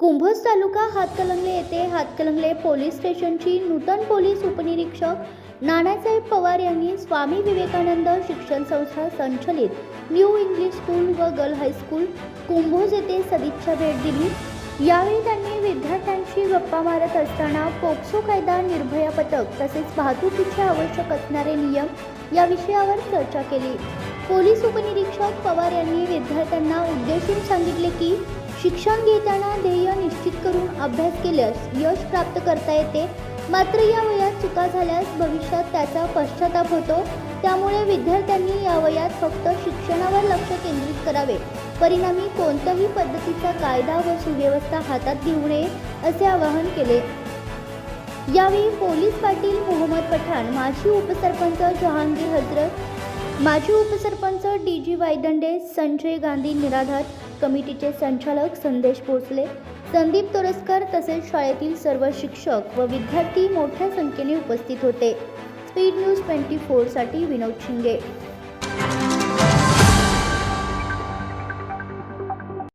कुंभोज तालुका हातकलंगले येथे हातकलंगले पोलीस स्टेशनची नूतन पोलीस उपनिरीक्षक नानासाहेब पवार यांनी स्वामी विवेकानंद शिक्षण संस्था संचलित न्यू इंग्लिश स्कूल व गर्ल हायस्कूल कुंभोज येथे सदिच्छा भेट दिली. यावेळी त्यांनी विद्यार्थ्यांशी गप्पा मारत असताना पोक्सो कायदा निर्भया पथक तसेच वाहतुकीचे आवश्यक असणारे नियम या विषयावर चर्चा केली. पोलीस उपनिरीक्षक पवार यांनी विद्यार्थ्यांना उद्देशून सांगितले की शिक्षण घेताना ध्येय निश्चित करून अभ्यास केल्यास यश प्राप्त करता येते. मात्र या वयात चुका झाल्यास भविष्यात त्याचा पश्चाताप होतो. त्यामुळे विद्यार्थ्यांनी या वयात फक्त शिक्षणावर लक्ष केंद्रित करावे. परिणामी कोणत्याही पद्धतीचा कायदा व सुव्यवस्था हातात घेऊ नये असे आवाहन केले. यावेळी पोलीस पाटील मोहम्मद पठाण माजी उपसरपंच जहांगीर हजरत माजी उपसरपंच डी जी वायदंडे संजय गांधी निराधार कमिटीचे संचालक संदेश भोसले संदीप तोरसकर तसेच शाळेतील सर्व शिक्षक व विद्यार्थी मोठ्या संख्येने उपस्थित होते. स्पीड न्यूज ट्वेंटी फोरसाठी विनोद शिंगे.